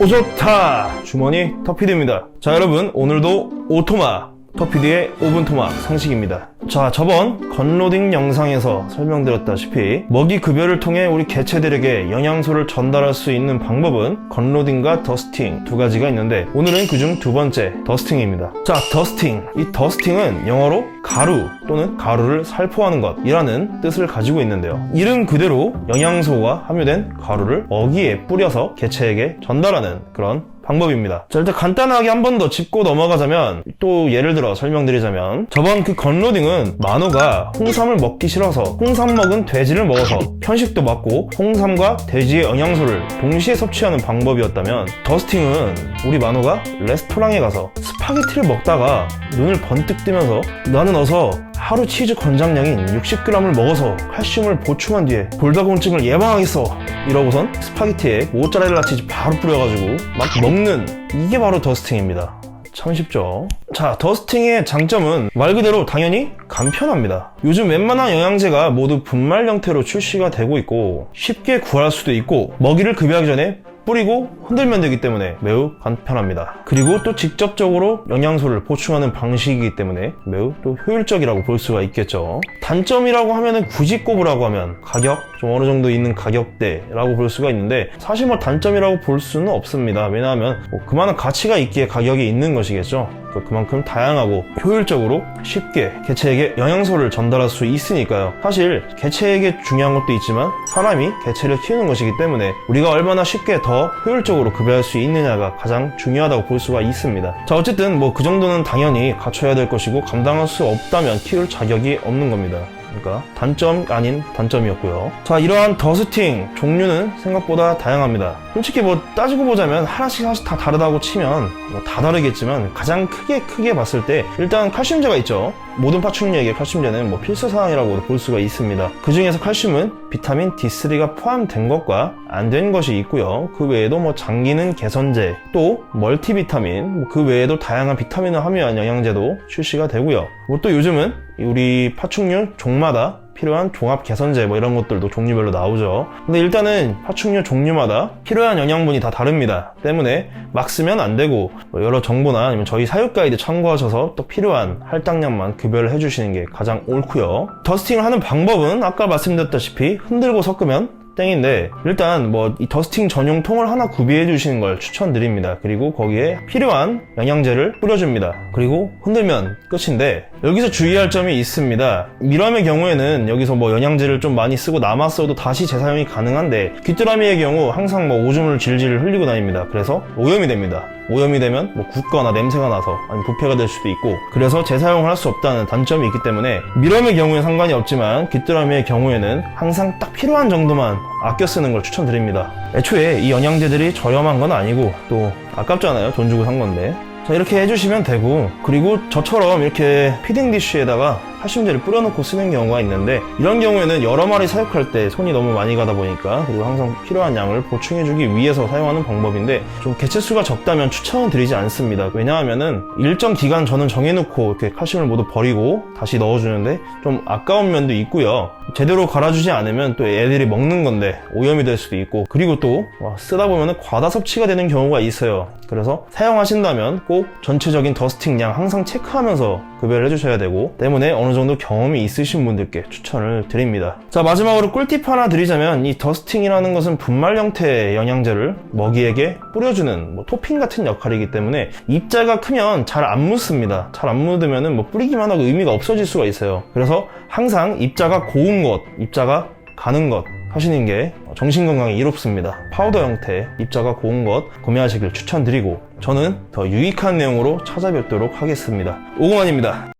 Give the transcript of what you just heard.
오좋다 주머니 터피드입니다. 자 여러분 오늘도 오토마 터피드의 오븐 토마 상식입니다. 자 저번 건로딩 영상에서 설명드렸다시피 먹이 급여를 통해 우리 개체들에게 영양소를 전달할 수 있는 방법은 건로딩과 더스팅 두 가지가 있는데 오늘은 그중 두 번째 더스팅입니다. 자 더스팅. 이 더스팅은 영어로 가루 또는 가루를 살포하는 것이라는 뜻을 가지고 있는데요. 이름 그대로 영양소가 함유된 가루를 먹이에 뿌려서 개체에게 전달하는 그런 방법입니다. 자, 일단 간단하게 한 번 더 짚고 넘어가자면 또 예를 들어 설명드리자면 저번 그 건로딩은 만호가 홍삼을 먹기 싫어서 홍삼 먹은 돼지를 먹어서 편식도 맞고 홍삼과 돼지의 영양소를 동시에 섭취하는 방법이었다면 더스팅은 우리 만호가 레스토랑에 가서 스파게티를 먹다가 눈을 번뜩 뜨면서 나는 어서 하루 치즈 권장량인 60g을 먹어서 칼슘을 보충한 뒤에 골다공증을 예방하겠어. 이러고선 스파게티에 모짜렐라 치즈 바로 뿌려가지고 막 먹는 이게 바로 더스팅입니다. 참 쉽죠? 자 더스팅의 장점은 말 그대로 당연히 간편합니다. 요즘 웬만한 영양제가 모두 분말 형태로 출시가 되고 있고 쉽게 구할 수도 있고 먹이를 급여하기 전에 뿌리고 흔들면 되기 때문에 매우 간편합니다. 그리고 또 직접적으로 영양소를 보충하는 방식이기 때문에 매우 또 효율적이라고 볼 수가 있겠죠. 단점이라고 하면은 굳이 꼽으라고 하면 가격 좀 어느 정도 있는 가격대라고 볼 수가 있는데 사실 뭐 단점이라고 볼 수는 없습니다. 왜냐하면 뭐 그만한 가치가 있기에 가격이 있는 것이겠죠. 그 그만큼 다양하고 효율적으로 쉽게 개체에게 영양소를 전달할 수 있으니까요. 사실 개체에게 중요한 것도 있지만 사람이 개체를 키우는 것이기 때문에 우리가 얼마나 쉽게 더 효율적으로 급여할 수 있느냐가 가장 중요하다고 볼 수가 있습니다. 자 어쨌든 뭐 그 정도는 당연히 갖춰야 될 것이고 감당할 수 없다면 키울 자격이 없는 겁니다. 그러니까 단점 아닌 단점이었고요. 자 이러한 더스팅 종류는 생각보다 다양합니다. 솔직히 뭐 따지고 보자면 하나씩 하나씩 다 다르다고 치면 뭐 다 다르겠지만 가장 크게 크게 봤을 때 일단 칼슘제가 있죠. 모든 파충류에게 칼슘제는 뭐 필수 사항이라고 볼 수가 있습니다. 그 중에서 칼슘은 비타민 D3가 포함된 것과 안 된 것이 있고요. 그 외에도 뭐 장기능 개선제, 또 멀티비타민, 뭐그 외에도 다양한 비타민을 함유한 영양제도 출시가 되고요. 뭐 또 요즘은 우리 파충류 종마다 필요한 종합 개선제 뭐 이런 것들도 종류별로 나오죠. 근데 일단은 파충류 종류마다 필요한 영양분이 다 다릅니다. 때문에 막 쓰면 안 되고 뭐 여러 정보나 아니면 저희 사육 가이드 참고하셔서 또 필요한 할당량만 급여를 해주시는 게 가장 옳고요. 더스팅을 하는 방법은 아까 말씀드렸다시피 흔들고 섞으면 땡인데 일단 뭐이 더스팅 전용 통을 하나 구비해 주시는 걸 추천드립니다. 그리고 거기에 필요한 영양제를 뿌려줍니다. 그리고 흔들면 끝인데 여기서 주의할 점이 있습니다. 미람의 경우에는 여기서 뭐 영양제를 좀 많이 쓰고 남았어도 다시 재사용이 가능한데 귀뚜라미의 경우 항상 뭐 오줌을 질질 흘리고 다닙니다. 그래서 오염이 됩니다. 오염이 되면 뭐 굳거나 냄새가 나서 아니 부패가 될 수도 있고 그래서 재사용을 할 수 없다는 단점이 있기 때문에 미럼의 경우에 상관이 없지만 귀뚜라미의 경우에는 항상 딱 필요한 정도만 아껴 쓰는 걸 추천드립니다. 애초에 이 영양제들이 저렴한 건 아니고 또 아깝잖아요. 돈 주고 산 건데. 자 이렇게 해주시면 되고 그리고 저처럼 이렇게 피딩 디쉬에다가 칼슘제를 뿌려놓고 쓰는 경우가 있는데 이런 경우에는 여러 마리 사육할 때 손이 너무 많이 가다 보니까 그리고 항상 필요한 양을 보충해주기 위해서 사용하는 방법인데 좀 개체수가 적다면 추천은 드리지 않습니다. 왜냐하면은 일정 기간 저는 정해놓고 이렇게 칼슘을 모두 버리고 다시 넣어주는데 좀 아까운 면도 있고요. 제대로 갈아주지 않으면 또 애들이 먹는 건데 오염이 될 수도 있고 그리고 또 쓰다 보면 과다 섭취가 되는 경우가 있어요. 그래서 사용하신다면 꼭 전체적인 더스팅량 항상 체크하면서 급여를 해주셔야 되고 때문에 어느 정도 경험이 있으신 분들께 추천을 드립니다. 자 마지막으로 꿀팁 하나 드리자면 이 더스팅이라는 것은 분말 형태의 영양제를 먹이에게 뿌려주는 뭐 토핑 같은 역할이기 때문에 입자가 크면 잘 안 묻습니다. 잘 안 묻으면 뭐 뿌리기만 하고 의미가 없어질 수가 있어요. 그래서 항상 입자가 고운 것, 입자가 가는 것 하시는 게 정신건강에 이롭습니다. 파우더 형태 입자가 고운 것 구매하시길 추천드리고 저는 더 유익한 내용으로 찾아뵙도록 하겠습니다. 오공환입니다.